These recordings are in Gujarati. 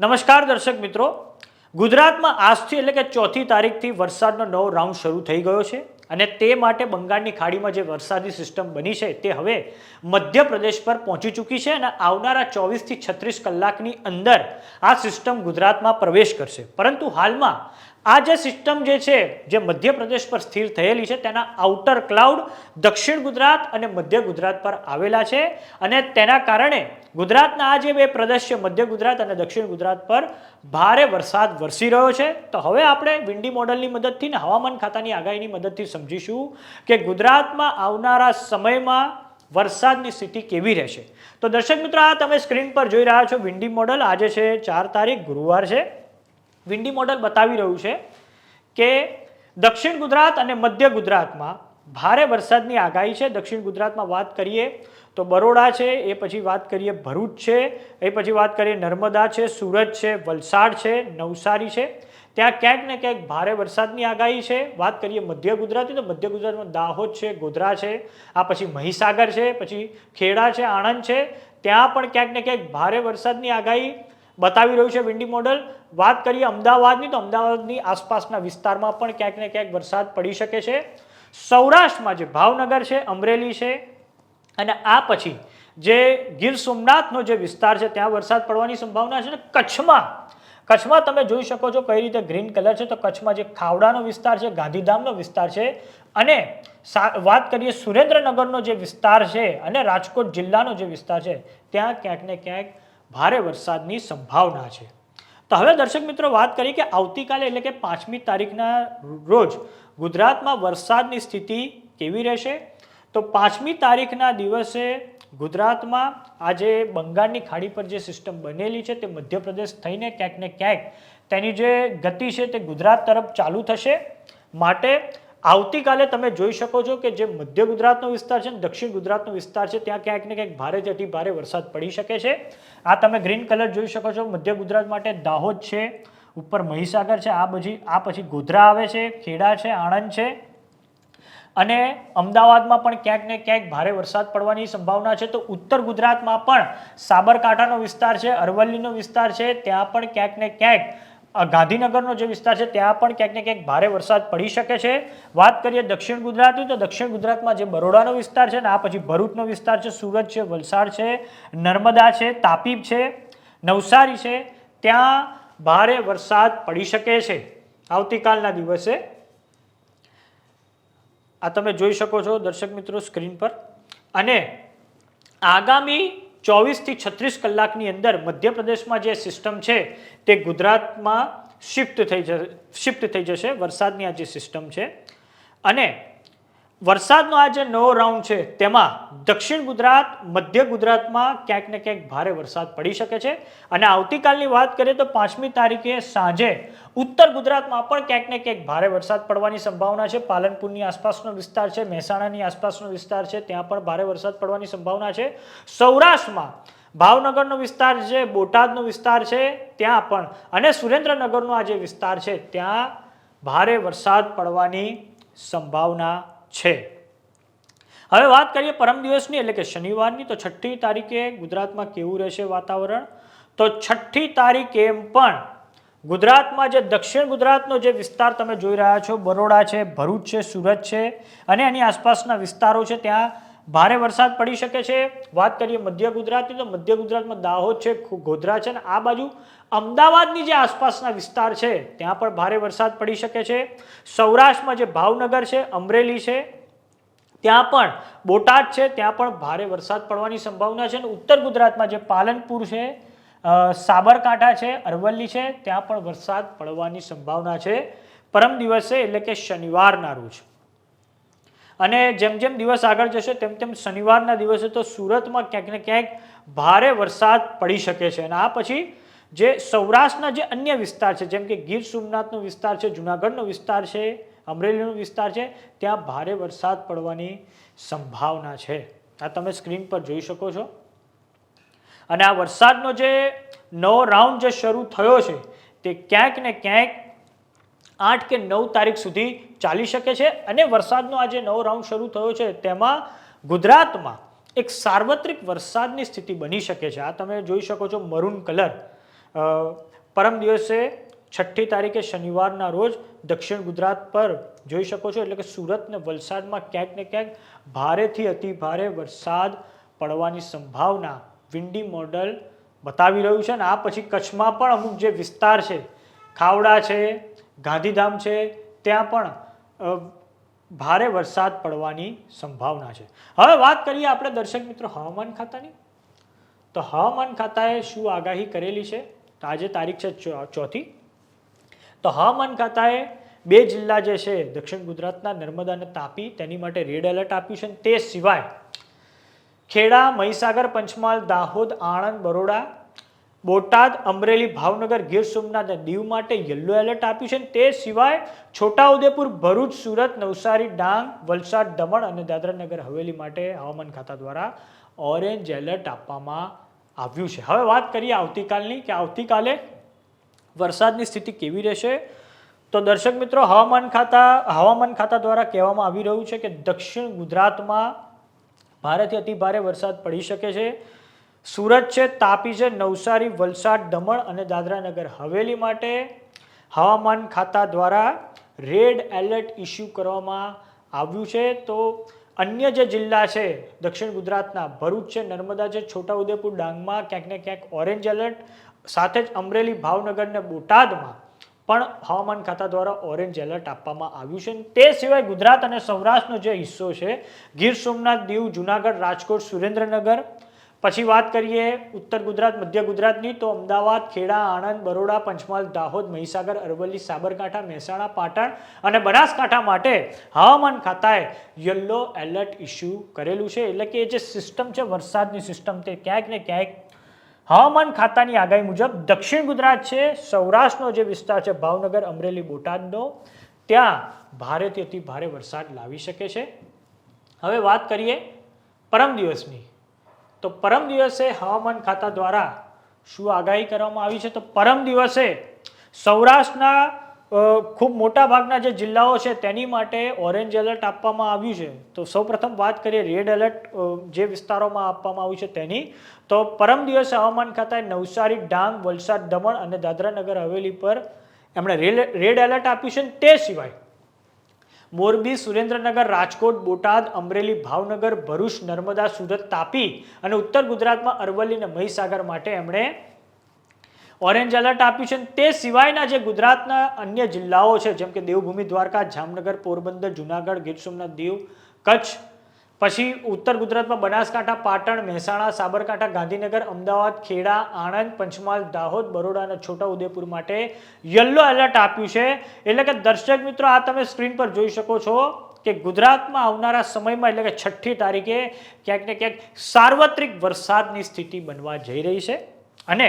નમસ્કાર દર્શક મિત્રો. ગુજરાતમાં આજથી એટલે કે ચોથી તારીખથી વરસાદનો નવો રાઉન્ડ શરૂ થઈ ગયો છે અને તે માટે બંગાળની ખાડીમાં જે વરસાદી સિસ્ટમ બની છે તે હવે મધ્યપ્રદેશ પર પહોંચી ચૂકી છે અને આવનારા ચોવીસથી છત્રીસ કલાકની અંદર આ સિસ્ટમ ગુજરાતમાં પ્રવેશ કરશે. પરંતુ હાલમાં આ જે સિસ્ટમ જે છે, જે મધ્યપ્રદેશ પર સ્થિર થયેલી છે, તેના આઉટર ક્લાઉડ દક્ષિણ ગુજરાત અને મધ્ય ગુજરાત પર આવેલા છે અને તેના કારણે ગુજરાતના આ જે બે પ્રદેશ છે, મધ્ય ગુજરાત અને દક્ષિણ ગુજરાત પર ભારે વરસાદ વરસી રહ્યો છે. તો હવે આપણે વિન્ડી મોડલની મદદથી ને હવામાન ખાતાની આગાહીની મદદથી સમજીશું કે ગુજરાતમાં આવનારા સમયમાં વરસાદની સ્થિતિ કેવી રહેશે. તો દર્શક મિત્રો, આ તમે સ્ક્રીન પર જોઈ રહ્યા છો વિન્ડી મોડલ. આજે છે ચાર તારીખ, ગુરુવાર છે. વિન્ડી મોડલ બતાવી રહ્યું છે કે દક્ષિણ ગુજરાત અને મધ્ય ગુજરાતમાં ભારે વરસાદની આગાહી છે. દક્ષિણ ગુજરાતમાં વાત કરીએ તો બરોડા છે, એ પછી વાત કરીએ ભરૂચ છે, એ પછી વાત કરીએ નર્મદા છે, સુરત છે, વલસાડ છે, નવસારી છે. ત્યાં ક્યાંક ને ક્યાંક ભારે વરસાદની આગાહી છે. વાત કરીએ મધ્ય ગુજરાતની તો મધ્ય ગુજરાતમાં દાહોદ છે, ગોધરા છે, આ પછી મહીસાગર છે, પછી ખેડા છે, આણંદ છે. ત્યાં પણ ક્યાંક ને ક્યાંક ભારે વરસાદની આગાહી બતાવી રહ્યું છે વિન્ડી મોડલ. વાત કરીએ અમદાવાદની, તો અમદાવાદની આસપાસના વિસ્તારમાં પણ ક્યાંક ને ક્યાંક વરસાદ પડી શકે છે. સૌરાષ્ટ્રમાં જે ભાવનગર છે, અમરેલી છે, અને આ પછી જે ગીર સોમનાથનો જે વિસ્તાર છે, ત્યાં વરસાદ પડવાની સંભાવના છે ને કચ્છમાં. કચ્છમાં તમે જોઈ શકો છો કઈ રીતે ગ્રીન કલર છે, તો કચ્છમાં જે ખાવડાનો વિસ્તાર છે, ગાંધીધામનો વિસ્તાર છે, અને વાત કરીએ સુરેન્દ્રનગરનો જે વિસ્તાર છે, અને રાજકોટ જિલ્લાનો જે વિસ્તાર છે, ત્યાં ક્યાંક ને ક્યાંક ભારે વરસાદની સંભાવના છે. તો હવે દર્શક મિત્રો વાત કરીએ કે આવતીકાલે એટલે કે પાંચમી તારીખના રોજ ગુજરાતમાં વરસાદની સ્થિતિ કેવી રહેશે? તો પાંચમી તારીખના દિવસે ગુજરાતમાં આજે બંગાળની ખાડી પર જે સિસ્ટમ બનેલી છે તે મધ્યપ્રદેશ થઈને ક્યાંક ને ક્યાંક તેની જે ગતિ છે તે ગુજરાત તરફ ચાલુ થશે. માટે આવતીકાલે તમે જોઈ શકો છો કે જે મધ્ય ગુજરાતનો વિસ્તાર છે ને દક્ષિણ ગુજરાતનો વિસ્તાર છે, ત્યાં ક્યાંક ને ક્યાંક ભારે અતિ ભારે વરસાદ પડી શકે છે. આ તમે ગ્રીન કલર જોઈ શકો છો. મધ્ય ગુજરાત માટે દાહોદ છે, ઉપર મહીસાગર છે, આ બધી, આ પછી ગોધરા આવે છે, ખેડા છે, આણંદ છે. અને અમદાવાદમાં પણ ક્યાંક ને ક્યાંક ભારે વરસાદ પડવાની સંભાવના છે. તો ઉત્તર ગુજરાતમાં પણ સાબરકાંઠાનો વિસ્તાર છે, અરવલ્લીનો વિસ્તાર છે, ત્યાં પણ ક્યાંક ને ક્યાંક ગાંધીનગરનો જે વિસ્તાર છે, ત્યાં પણ ક્યાંક ને ક્યાંક ભારે વરસાદ પડી શકે છે. વાત કરીએ દક્ષિણ ગુજરાતની, તો દક્ષિણ ગુજરાતમાં જે બરોડાનો વિસ્તાર છે ને, આ પછી ભરૂચનો વિસ્તાર છે, સુરત છે, વલસાડ છે, નર્મદા છે, તાપી છે, નવસારી છે, ત્યાં ભારે વરસાદ પડી શકે છે. આવતીકાલના દિવસે આ તમે જોઈ શકો છો દર્શક મિત્રો સ્ક્રીન પર. અને આગામી ચોવીસથી છત્રીસ કલાકની અંદર મધ્યપ્રદેશમાં જે સિસ્ટમ છે તે ગુજરાતમાં શિફ્ટ થઈ જશે શિફ્ટ થઈ જશે વરસાદની આ જે સિસ્ટમ છે. અને વરસાદનો આ જે નવો રાઉન્ડ છે, તેમાં દક્ષિણ ગુજરાત, મધ્ય ગુજરાતમાં ક્યાંક ને ક્યાંક ભારે વરસાદ પડી શકે છે. અને આવતીકાલની વાત કરીએ તો પાંચમી તારીખે સાંજે ઉત્તર ગુજરાતમાં પણ ક્યાંક ને ક્યાંક ભારે વરસાદ પડવાની સંભાવના છે. પાલનપુરની આસપાસનો વિસ્તાર છે, મહેસાણાની આસપાસનો વિસ્તાર છે, ત્યાં પણ ભારે વરસાદ પડવાની સંભાવના છે. સૌરાષ્ટ્રમાં ભાવનગરનો વિસ્તાર છે, બોટાદનો વિસ્તાર છે, ત્યાં પણ. અને સુરેન્દ્રનગરનો આ જે વિસ્તાર છે, ત્યાં ભારે વરસાદ પડવાની સંભાવના છે. હવે વાત કરીએ પરમ દિવસની, એટલે કે શનિવારની, તો છઠ્ઠી તારીખે ગુજરાતમાં કેવું રહેશે વાતાવરણ? તો છઠ્ઠી તારીખે એમ પણ ગુજરાતમાં જે દક્ષિણ ગુજરાતનો જે વિસ્તાર તમે જોઈ રહ્યા છો, બરોડા છે, ભરૂચ છે, સુરત છે, અને એની આસપાસના વિસ્તારો છે, ત્યાં ભારે વરસાદ પડી શકે છે. વાત કરીએ મધ્ય ગુજરાતની, તો મધ્ય ગુજરાતમાં દાહોદ છે ગોધરા છે આ બાજુ અમદાવાદની જે આસપાસના વિસ્તાર છે, ત્યાં પણ ભારે વરસાદ પડી શકે છે. સૌરાષ્ટ્રમાં જે ભાવનગર છે, અમરેલી છે, ત્યાં પણ બોટાદ છે, ત્યાં પણ ભારે વરસાદ પડવાની સંભાવના છે અને ઉત્તર ગુજરાતમાં જે પાલનપુર છે સાબરકાંઠા છે, અરવલ્લી છે, ત્યાં પણ વરસાદ પડવાની સંભાવના છે. પરમ દિવસે એટલે કે શનિવારના રોજ. અને જેમ જેમ દિવસ આગળ જશે, તેમ તેમ શનિવારના દિવસે તો સુરતમાં ક્યાંક ને ક્યાંક ભારે વરસાદ પડી શકે છે. અને આ પછી જે સૌરાષ્ટ્રના જે અન્ય વિસ્તાર છે, જેમ કે ગીર સોમનાથનો વિસ્તાર છે, જુનાગઢનો વિસ્તાર છે, અમરેલીનો વિસ્તાર છે, ત્યાં ભારે વરસાદ પડવાની સંભાવના છે. આ તમે સ્ક્રીન પર જોઈ શકો છો. અને આ વરસાદનો જે નવો રાઉન્ડ જે શરૂ થયો છે, તે ક્યાંક ને ક્યાંક આઠ કે નવ તારીખ સુધી ચાલી શકે છે અને વરસાદનો આ જે નવો રાઉન્ડ શરૂ થયો છે. તેમાં ગુજરાતમાં એક સાર્વત્રિક વરસાદની સ્થિતિ બની શકે છે. આ તમે જોઈ શકો છો મરૂન કલર. પરમ દિવસે છઠ્ઠી તારીખે શનિવારના રોજ દક્ષિણ ગુજરાત પર જોઈ શકો છો, એટલે કે સુરત ને વલસાડમાં ક્યાંક ને ક્યાંક ભારેથી અતિ ભારે વરસાદ પડવાની સંભાવના વિન્ડી મોડલ બતાવી રહ્યું છે. અને આ પછી કચ્છમાં પણ અમુક જે વિસ્તાર છે, ખાવડા છે ગાંધીધામ છે, ત્યાં પણ ભારે વરસાદ પડવાની સંભાવના છે. હવે વાત કરીએ આપણે દર્શક મિત્રો હવામાન ખાતાની. તો હવામાન ખાતાએ શું આગાહી કરેલી છે? તો આજે તારીખ છે ચોથી. તો હવામાન ખાતાએ બે જિલ્લા જે છે, દક્ષિણ ગુજરાતના નર્મદા અને તાપી, તેની માટે રેડ એલર્ટ આપ્યું છે તે સિવાય ખેડા, મહીસાગર, પંચમહાલ, દાહોદ, આણંદ, બરોડા બોટાદ, અમરેલી, ભાવનગર, ગીર સોમનાથ દીવ માટે યલો એલર્ટ આપ્યું છે તે સિવાય છોટાઉદેપુર, ભરૂચ, સુરત, નવસારી, ડાંગ, વલસાડ, દમણ અને દાદરાનગર હવેલી માટે હવામાન ખાતા દ્વારા ઓરેન્જ એલર્ટ આપવામાં આવ્યું છે. હવે વાત કરીએ આવતીકાલની કે આવતીકાલે વરસાદની સ્થિતિ કેવી રહેશે? તો દર્શક મિત્રો, હવામાન ખાતા હવામાન ખાતા દ્વારા કહેવામાં આવી રહ્યું છે કે દક્ષિણ ગુજરાતમાં ભારેથી અતિ ભારે વરસાદ પડી શકે છે. સુરત છે, તાપી છે, નવસારી, વલસાડ, દમણ અને દાદરાનગર. હવેલી માટે હવામાન ખાતા દ્વારા રેડ એલર્ટ ઇસ્યુ કરવામાં આવ્યું છે. તો અન્ય જે જિલ્લા છે, દક્ષિણ ગુજરાતના, ભરૂચ છે, નર્મદા છે, છોટાઉદેપુર, ડાંગમાં ક્યાંક ને ક્યાંક ઓરેન્જ એલર્ટ, સાથે જ અમરેલી, ભાવનગર ને બોટાદમાં પણ હવામાન ખાતા દ્વારા ઓરેન્જ એલર્ટ આપવામાં આવ્યું છે. તે સિવાય ગુજરાત અને સૌરાષ્ટ્રનો જે હિસ્સો છે, ગીર સોમનાથ દીવ, જુનાગઢ, રાજકોટ, સુરેન્દ્રનગર પછી વાત કરીએ ઉત્તર ગુજરાત, મધ્ય ગુજરાતની, તો અમદાવાદ, ખેડા, આણંદ, બરોડા, પંચમહાલ, દાહોદ, મહીસાગર, અરવલ્લી, સાબરકાંઠા, મહેસાણા, પાટણ અને બનાસકાંઠા માટે હવામાન ખાતાએ યલો એલર્ટ ઇસ્યુ કરેલું છે. એટલે કે જે સિસ્ટમ છે, વરસાદની સિસ્ટમ તે ક્યાંક ને ક્યાંક હવામાન ખાતાની આગાહી મુજબ દક્ષિણ ગુજરાત છે, સૌરાષ્ટ્રનો જે વિસ્તાર છે, ભાવનગર, અમરેલી, બોટાદનો, ત્યાં ભારેથી અતિ ભારે વરસાદ લાવી શકે છે. હવે વાત કરીએ પરમ દિવસની. તો પરમ દિવસે હવામાન ખાતા દ્વારા શું આગાહી કરવામાં આવી છે? તો પરમ દિવસે સૌરાષ્ટ્રના ખૂબ મોટા ભાગના જે જિલ્લાઓ છે, તેની માટે ઓરેન્જ એલર્ટ આપવામાં આવ્યું છે. તો સૌપ્રથમ વાત કરીએ રેડ એલર્ટ જે વિસ્તારોમાં આપવામાં આવ્યું છે તેની. તો પરમ દિવસે હવામાન ખાતાએ નવસારી, ડાંગ, વલસાડ, દમણ અને દાદરાનગર હવેલી પર એમણે રેડ એલર્ટ આપ્યું છે તે સિવાય મોરબી, સુરેન્દ્રનગર, રાજકોટ, બોટાદ, અમરેલી, ભાવનગર, ભરૂચ, નર્મદા, સુરત, તાપી અને ઉત્તર ગુજરાતમાં અરવલ્લી અને મહીસાગર માટે એમણે ઓરેન્જ એલર્ટ આપ્યું છે. તે સિવાયના જે ગુજરાતના અન્ય જિલ્લાઓ છે, જેમ કે દેવભૂમિ દ્વારકા, જામનગર, પોરબંદર, જુનાગઢ, ગીર સોમનાથ, દીવ, કચ્છ પછી ઉત્તર ગુજરાતમાં બનાસકાંઠા, પાટણ, મહેસાણા, સાબરકાંઠા, ગાંધીનગર, અમદાવાદ, ખેડા, આણંદ, પંચમહાલ, દાહોદ, બરોડા અને છોટાઉદેપુર માટે યલો એલર્ટ આપ્યું છે. એટલે કે દર્શક મિત્રો, આ તમે સ્ક્રીન પર જોઈ શકો છો કે ગુજરાતમાં આવનારા સમયમાં, એટલે કે છઠ્ઠી તારીખે, ક્યાંક ને ક્યાંક સાર્વત્રિક વરસાદની સ્થિતિ બનવા જઈ રહી છે. અને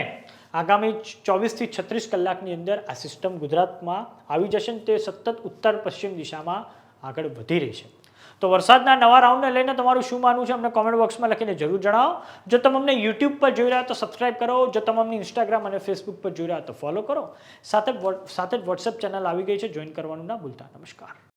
આગામી ચોવીસથી છત્રીસ કલાકની અંદર આ સિસ્ટમ ગુજરાતમાં આવી જશે તે સતત ઉત્તર પશ્ચિમ દિશામાં આગળ વધી રહી છે. તો વરસાદના નવા રાઉન્ડને લઈને તમારું શું માનવું છે અમને કોમેન્ટ બોક્સમાં લખીને જરૂર જણાવો. જો તમે અમને યુટ્યુબ પર જોઈ રહ્યા તો સબસ્ક્રાઇબ કરો. જો તમે અમને ઇન્સ્ટાગ્રામ અને ફેસબુક પર જોઈ રહ્યા તો ફોલો કરો. સાથે સાથે જ વોટ્સએપ ચેનલ આવી ગઈ છે. જોઈન કરવાનું ના ભૂલતા. નમસ્કાર.